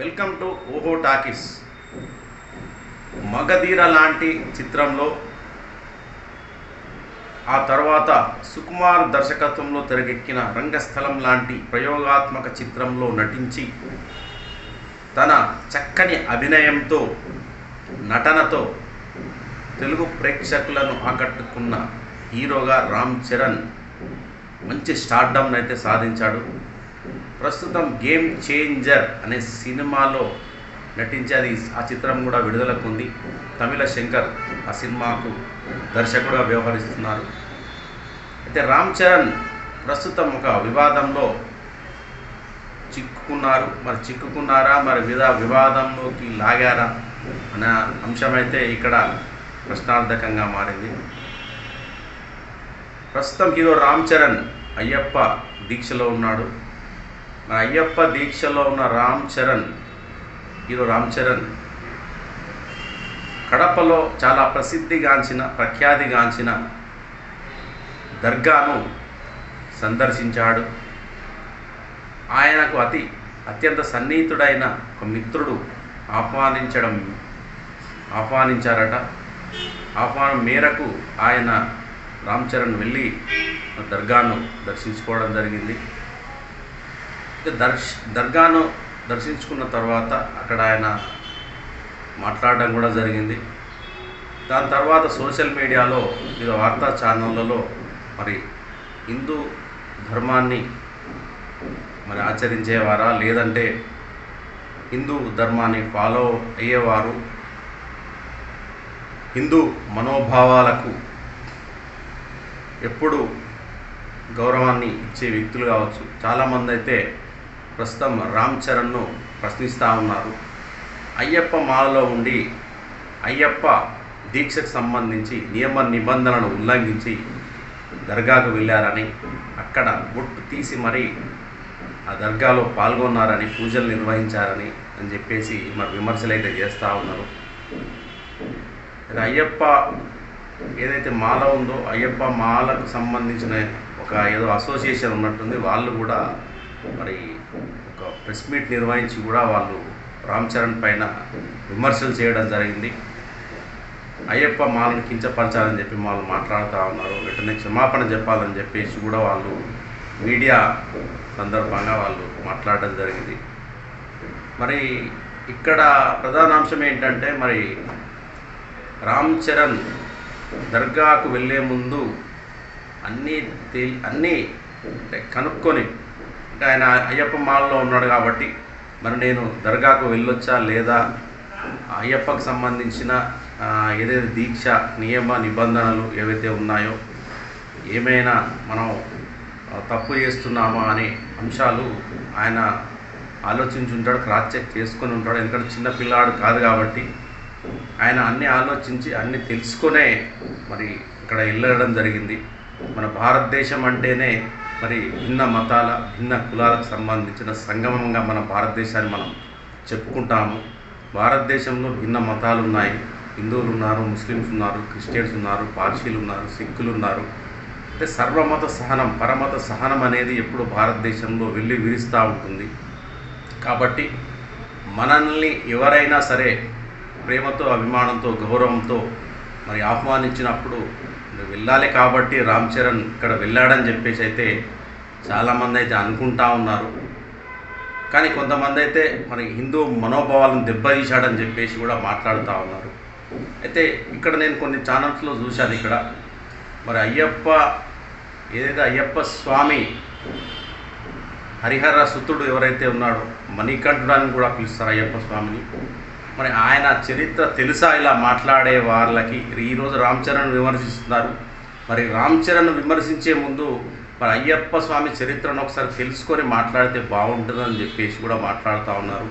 Welcome to Oho Talkies. Magadheera లాంటి చిత్రంలో ఆ తర్వాత సుకుమార్ దర్శకత్వంలో తెరకెక్కిన రంగస్థలం లాంటి ప్రయోగాత్మక చిత్రంలో నటించి తన చక్కని అభినయంతో నటనతో తెలుగు ప్రేక్షకులను ఆకట్టుకున్న హీరోగా రామ్ చరణ్ మంచి స్టార్డమ్ని అయితే సాధించాడు. ప్రస్తుతం గేమ్ చేంజర్ అనే సినిమాలో నటించి అది ఆ చిత్రం కూడా విడుదలకు ఉంది తమిళ శంకర్ ఆ సినిమాకు దర్శకుడుగా వ్యవహరిస్తున్నారు. అయితే రామ్ చరణ్ ప్రస్తుతం ఒక వివాదంలో చిక్కుకున్నారు. మరి చిక్కుకున్నారా? మరి విధా వివాదంలోకి లాగారా? అనే అంశమైతే ఇక్కడ ప్రశ్నార్థకంగా మారింది. ప్రస్తుతం హీరో రామ్ చరణ్ అయ్యప్ప దీక్షలో ఉన్నాడు. నా అయ్యప్ప దీక్షలో ఉన్న రామ్ చరణ్ హీరో రామ్ చరణ్ కడపలో చాలా ప్రసిద్ధిగాంచిన ప్రఖ్యాతిగాంచిన దర్గాను సందర్శించాడు. ఆయనకు అతి అత్యంత సన్నిహితుడైన ఒక మిత్రుడు ఆహ్వానించడం ఆహ్వానించారట. ఆహ్వానం మేరకు ఆయన రామ్ చరణ్ వెళ్ళి దర్గాను దర్శించుకోవడం జరిగింది. దర్శ దర్గాను దర్శించుకున్న తర్వాత అక్కడ ఆయన మాట్లాడడం కూడా జరిగింది. దాని తర్వాత సోషల్ మీడియాలో వివిధ వార్తా ఛానళ్ళలో మరి హిందూ ధర్మాన్ని మరి ఆచరించేవారా? లేదంటే హిందూ ధర్మాన్ని ఫాలో అయ్యేవారు? హిందూ మనోభావాలకు ఎప్పుడు గౌరవాన్ని ఇచ్చే వ్యక్తులు కావచ్చు. చాలామంది అయితే ప్రస్తుతం రామ్ చరణ్ను ప్రశ్నిస్తూ ఉన్నారు. అయ్యప్ప మాలలో ఉండి అయ్యప్ప దీక్షకు సంబంధించి నియమ నిబంధనలను ఉల్లంఘించి దర్గాకు వెళ్ళారని అక్కడ బొట్టు తీసి మరీ ఆ దర్గాలో పాల్గొన్నారని పూజలు నిర్వహించారని అని చెప్పేసి మరి విమర్శలు అయితే చేస్తూ ఉన్నారు. అయ్యప్ప ఏదైతే మాల ఉందో అయ్యప్ప మాలకు సంబంధించిన ఒక ఏదో అసోసియేషన్ ఉన్నట్టుంది వాళ్ళు కూడా మరి ఒక ప్రెస్ మీట్ నిర్వహించి కూడా వాళ్ళు రామ్ చరణ్ పైన విమర్శలు చేయడం జరిగింది. అయ్యప్ప మాలను కించపరచాలని చెప్పి వాళ్ళు మాట్లాడుతూ ఉన్నారు. వెంటనే క్షమాపణ చెప్పాలని చెప్పేసి కూడా వాళ్ళు మీడియా సందర్భంగా వాళ్ళు మాట్లాడడం జరిగింది. మరి ఇక్కడ ప్రధాన అంశం ఏంటంటే మరి రామ్ చరణ్ దర్గాకు వెళ్ళే ముందు అన్నీ అన్నీ అంటే కనుక్కొని ఆయన అయ్యప్ప మాల్లో ఉన్నాడు కాబట్టి మరి నేను దర్గాకు వెళ్ళొచ్చా లేదా? అయ్యప్పకు సంబంధించిన ఏదైతే దీక్ష నియమ నిబంధనలు ఏవైతే ఉన్నాయో ఏమైనా మనం తప్పు చేస్తున్నామా అనే అంశాలు ఆయన ఆలోచించి ఉంటాడు క్రాస్ చెక్ చేసుకొని ఉంటాడు. ఎందుకంటే చిన్న పిల్లాడు కాదు కాబట్టి ఆయన అన్ని ఆలోచించి అన్ని తెలుసుకునే మరి ఇక్కడ వెళ్ళడం జరిగింది. మన భారతదేశం అంటేనే మరి భిన్న మతాల భిన్న కులాలకు సంబంధించిన సంగమంగా మన భారతదేశాన్ని మనం చెప్పుకుంటాము. భారతదేశంలో భిన్న మతాలు ఉన్నాయి. హిందువులు ఉన్నారు ముస్లిమ్స్ ఉన్నారు క్రిస్టియన్స్ ఉన్నారు పార్సీలు ఉన్నారు సిక్కులు ఉన్నారు. అంటే సర్వమత సహనం పరమత సహనం అనేది ఎప్పుడు భారతదేశంలో వెళ్ళి విరుస్తూ ఉంటుంది. కాబట్టి మనల్ని ఎవరైనా సరే ప్రేమతో అభిమానంతో గౌరవంతో మరి ఆహ్వానించినప్పుడు వెళ్ళాలి కాబట్టి రామ్ చరణ్ ఇక్కడ వెళ్ళాడని చెప్పేసి అయితే చాలామంది అయితే అనుకుంటా ఉన్నారు. కానీ కొంతమంది అయితే మరి హిందూ మనోభావాలను దెబ్బతీశాడని చెప్పేసి కూడా మాట్లాడుతూ ఉన్నారు. అయితే ఇక్కడ నేను కొన్ని ఛానల్స్లో చూశాను ఇక్కడ. మరి అయ్యప్ప ఏదైతే అయ్యప్ప స్వామి హరిహర సుతుడు ఎవరైతే ఉన్నాడో మణికంఠుడాన్ని కూడా పిలుస్తారు అయ్యప్ప స్వామిని. మరి ఆయన చరిత్ర తెలుసా ఇలా మాట్లాడే వాళ్ళకి? ఈరోజు రామ్ చరణ్ విమర్శిస్తున్నారు. మరి రామ్ చరణ్ విమర్శించే ముందు మరి అయ్యప్ప స్వామి చరిత్రను ఒకసారి తెలుసుకొని మాట్లాడితే బాగుంటుందని చెప్పేసి కూడా మాట్లాడుతూ ఉన్నారు.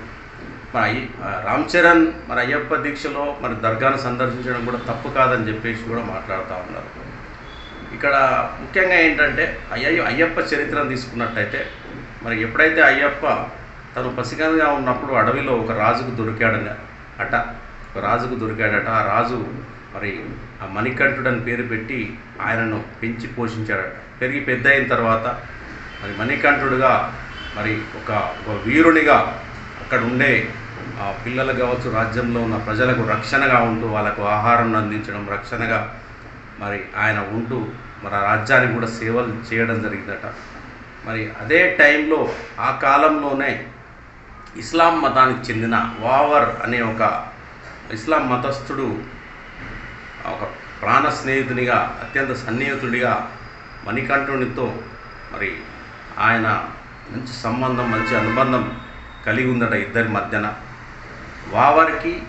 మరి అయ్య రామ్ చరణ్ మరి అయ్యప్ప దీక్షలో మరి దర్గాను సందర్శించడం కూడా తప్పు కాదని చెప్పేసి కూడా మాట్లాడుతూ ఉన్నారు. ఇక్కడ ముఖ్యంగా ఏంటంటే అయ్యయ్య అయ్యప్ప చరిత్రను తీసుకున్నట్టయితే మరి ఎప్పుడైతే అయ్యప్ప తను పసిగంగా ఉన్నప్పుడు అడవిలో ఒక రాజుకు దొరికాడని అట. ఒక రాజుకు దొరికాడట. ఆ రాజు మరి ఆ మణికంఠుడని పేరు పెట్టి ఆయనను పెంచి పోషించాడట. పెరిగి పెద్ద అయిన తర్వాత మరి మణికంఠుడుగా మరి ఒక ఒక వీరునిగా అక్కడ ఉండే ఆ, పిల్లలకు కావచ్చు రాజ్యంలో ఉన్న ప్రజలకు రక్షణగా ఉంటూ వాళ్ళకు ఆహారం అందించడం రక్షణగా మరి ఆయన ఉంటూ మరి ఆ రాజ్యానికి కూడా సేవలు చేయడం జరిగిందట. మరి అదే టైంలో ఆ కాలంలోనే ఇస్లాం మతానికి చెందిన వావర్ అనే ఒక ఇస్లాం మతస్థుడు ఒక ప్రాణ స్నేహితునిగా అత్యంత సన్నిహితుడిగా మణికంఠునితో మరి ఆయన మంచి సంబంధం మంచి అనుబంధం కలిగి ఉందట ఇద్దరి మధ్యన. వావరికి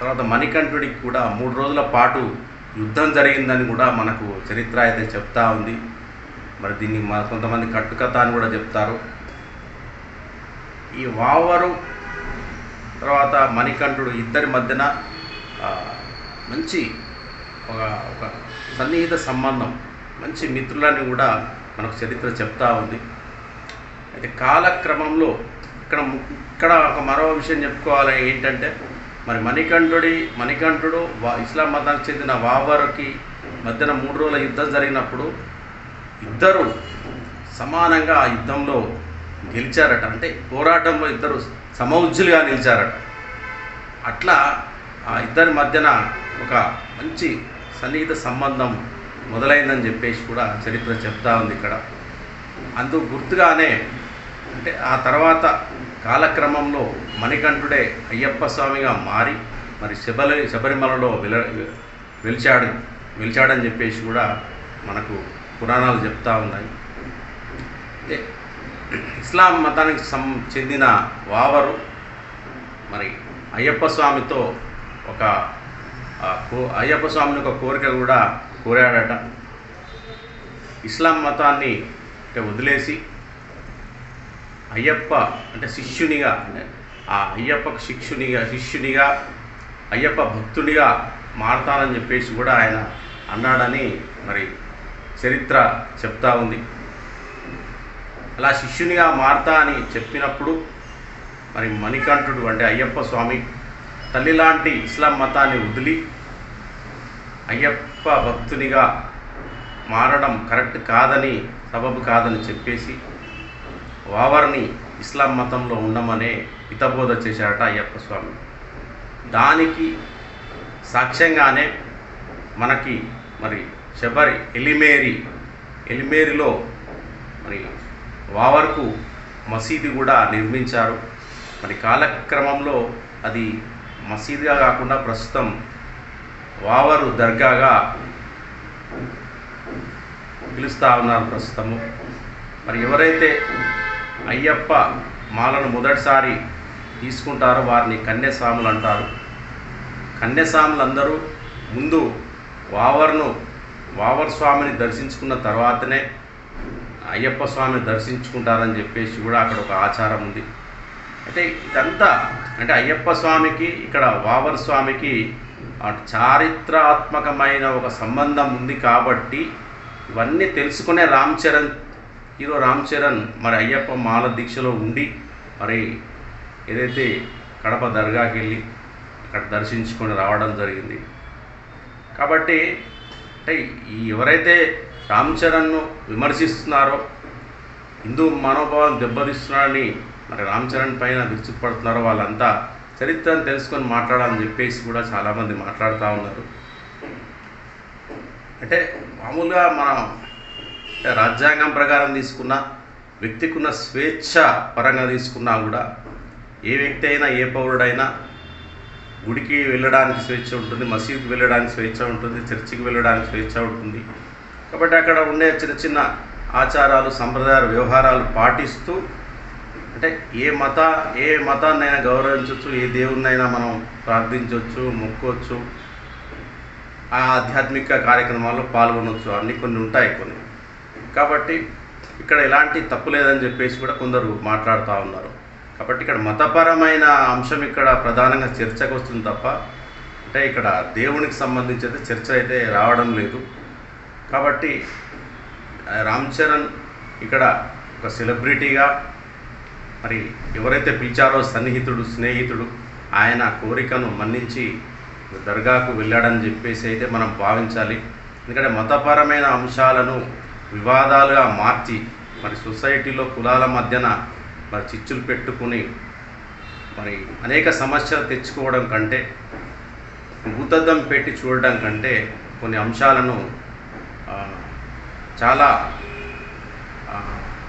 తర్వాత మణికంఠుడికి కూడా మూడు రోజుల పాటు యుద్ధం జరిగిందని కూడా మనకు చరిత్ర అయితే చెప్తా ఉంది. మరి దీన్ని కొంతమంది కట్టుకథ అని కూడా చెప్తారు. ఈ వావరు తర్వాత మణికంఠుడు ఇద్దరి మధ్యన మంచి ఒక ఒక సన్నిహిత సంబంధం మంచి మిత్రులని కూడా మనకు చరిత్ర చెప్తా ఉంది. అయితే కాలక్రమంలో ఇక్కడ ఇక్కడ ఒక మరో విషయం చెప్పుకోవాలి ఏంటంటే మరి మణికంఠుడి మణికంఠుడు వా ఇస్లాం మతానికి చెందిన వావరుకి మధ్యన మూడు రోజుల యుద్ధం జరిగినప్పుడు ఇద్దరు సమానంగా ఆ యుద్ధంలో గెలిచారట అంటే పోరాటంలో ఇద్దరు సమౌజ్జులుగా నిలిచారట. అట్లా ఆ ఇద్దరి మధ్యన ఒక మంచి సన్నిహిత సంబంధం మొదలైందని చెప్పేసి కూడా చరిత్ర చెప్తా ఉంది ఇక్కడ. అందుకు గుర్తుగానే అంటే ఆ తర్వాత కాలక్రమంలో మణికంఠుడే అయ్యప్ప స్వామిగా మారి మరి శబరి శబరిమలలో వెల వెలిచాడు వెలిచాడని చెప్పేసి కూడా మనకు పురాణాలు చెప్తా ఉన్నాయి. ఇస్లాం మతానికి సం చెందిన వావరు. మరి అయ్యప్ప స్వామితో ఒక కో- అయ్యప్ప స్వామిని ఒక కోరిక కూడా కోరాడట. ఇస్లాం మతాన్ని అంటే వదిలేసి అయ్యప్ప అంటే శిష్యునిగా అంటే ఆ అయ్యప్ప శిష్యునిగా శిష్యునిగా అయ్యప్ప భక్తునిగా మారతానని చెప్పేసి కూడా ఆయన అన్నాడని మరి చరిత్ర చెప్తా ఉంది. అలా శిష్యునిగా మారతా అని చెప్పినప్పుడు మరి మణికంఠుడు అంటే అయ్యప్ప స్వామి తల్లి లాంటి ఇస్లాం మతాన్ని వదిలి అయ్యప్ప భక్తునిగా మారడం కరెక్ట్ కాదని సబబు కాదని చెప్పేసి వావర్ని ఇస్లాం మతంలో ఉండమనే హితబోధ చేశారట అయ్యప్ప స్వామి. దానికి సాక్ష్యంగానే మనకి మరి శబరి ఎలిమేరి ఎలిమేరిలో మరి వావర్కు మసీదు కూడా నిర్మించారు. మరి కాలక్రమంలో అది మసీదుగా కాకుండా ప్రస్తుతం వావరు దర్గాగా పిలుస్తూ ఉన్నారు ప్రస్తుతము. మరి ఎవరైతే అయ్యప్ప మాలను మొదటిసారి తీసుకుంటారో వారిని కన్యస్వాములు అంటారు. కన్యస్వాములు అందరూ ముందు వావర్ను వావర్ స్వామిని దర్శించుకున్న తర్వాతనే అయ్యప్ప స్వామిని దర్శించుకుంటారని చెప్పేసి కూడా అక్కడ ఒక ఆచారం ఉంది. అయితే ఇదంతా అంటే అయ్యప్ప స్వామికి ఇక్కడ వావర్ స్వామికి చారిత్రాత్మకమైన ఒక సంబంధం ఉంది కాబట్టి ఇవన్నీ తెలుసుకునే రామ్ చరణ్ హీరో రామ్ చరణ్ మరి అయ్యప్ప మాల దీక్షలో ఉండి మరి ఏదైతే కడప దర్గాకి వెళ్ళి అక్కడ దర్శించుకొని రావడం జరిగింది. కాబట్టి అంటే ఎవరైతే రామ్ చరణ్ను విమర్శిస్తున్నారో హిందూ మనోభావం దెబ్బతీస్తున్నారని మరి రామ్ చరణ్ పైన విరుచుకుపడుతున్నారో వాళ్ళంతా చరిత్రను తెలుసుకొని మాట్లాడాలని చెప్పేసి కూడా చాలామంది మాట్లాడుతూ ఉన్నారు. అంటే మామూలుగా మనం రాజ్యాంగం ప్రకారం తీసుకున్న వ్యక్తికి ఉన్న స్వేచ్ఛ పరంగా తీసుకున్నా కూడా ఏ వ్యక్తి అయినా ఏ పౌరుడైనా గుడికి వెళ్ళడానికి స్వేచ్ఛ ఉంటుంది మసీదుకి వెళ్ళడానికి స్వేచ్ఛ ఉంటుంది చర్చికి వెళ్ళడానికి స్వేచ్ఛ ఉంటుంది. కాబట్టి అక్కడ ఉండే చిన్న చిన్న ఆచారాలు సంప్రదాయాలు వ్యవహారాలు పాటిస్తూ అంటే ఏ మత ఏ మతాన్నైనా గౌరవించవచ్చు ఏ దేవుణ్ణైనా మనం ప్రార్థించవచ్చు మొక్కోవచ్చు ఆ ఆధ్యాత్మిక కార్యక్రమాల్లో పాల్గొనవచ్చు అన్నీ కొన్ని ఉంటాయి కొన్ని. కాబట్టి ఇక్కడ ఎలాంటి తప్పు లేదని చెప్పేసి కూడా కొందరు మాట్లాడుతూ ఉన్నారు. కాబట్టి ఇక్కడ మతపరమైన అంశం ఇక్కడ ప్రధానంగా చర్చకు వస్తుంది తప్ప అంటే ఇక్కడ దేవునికి సంబంధించి అయితే చర్చ అయితే రావడం లేదు. కాబట్టి రామ్ చరణ్ ఇక్కడ ఒక సెలబ్రిటీగా మరి ఎవరైతే పిలిచారో సన్నిహితుడు స్నేహితుడు ఆయన కోరికను మన్నించి దర్గాకు వెళ్ళాడని చెప్పేసి అయితే మనం భావించాలి. ఎందుకంటే మతపరమైన అంశాలను వివాదాలుగా మార్చి మరి సొసైటీలో కులాల మధ్యన మరి చిచ్చులు పెట్టుకుని మరి అనేక సమస్యలు తెచ్చుకోవడం కంటే భూతద్దం పెట్టి చూడడం కంటే కొన్ని అంశాలను చాలా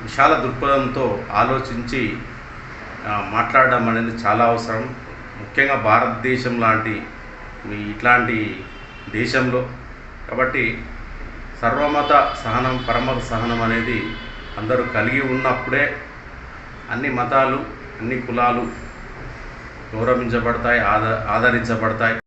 విశాల దృక్పథంతో ఆలోచించి మాట్లాడడం అనేది చాలా అవసరం. ముఖ్యంగా భారతదేశం లాంటి ఇట్లాంటి దేశంలో. కాబట్టి సర్వమత సహనం పరమత సహనం అనేది అందరూ కలిగి ఉన్నప్పుడే అన్ని మతాలు అన్ని కులాలు గౌరవించబడతాయి ఆద ఆదరించబడతాయి.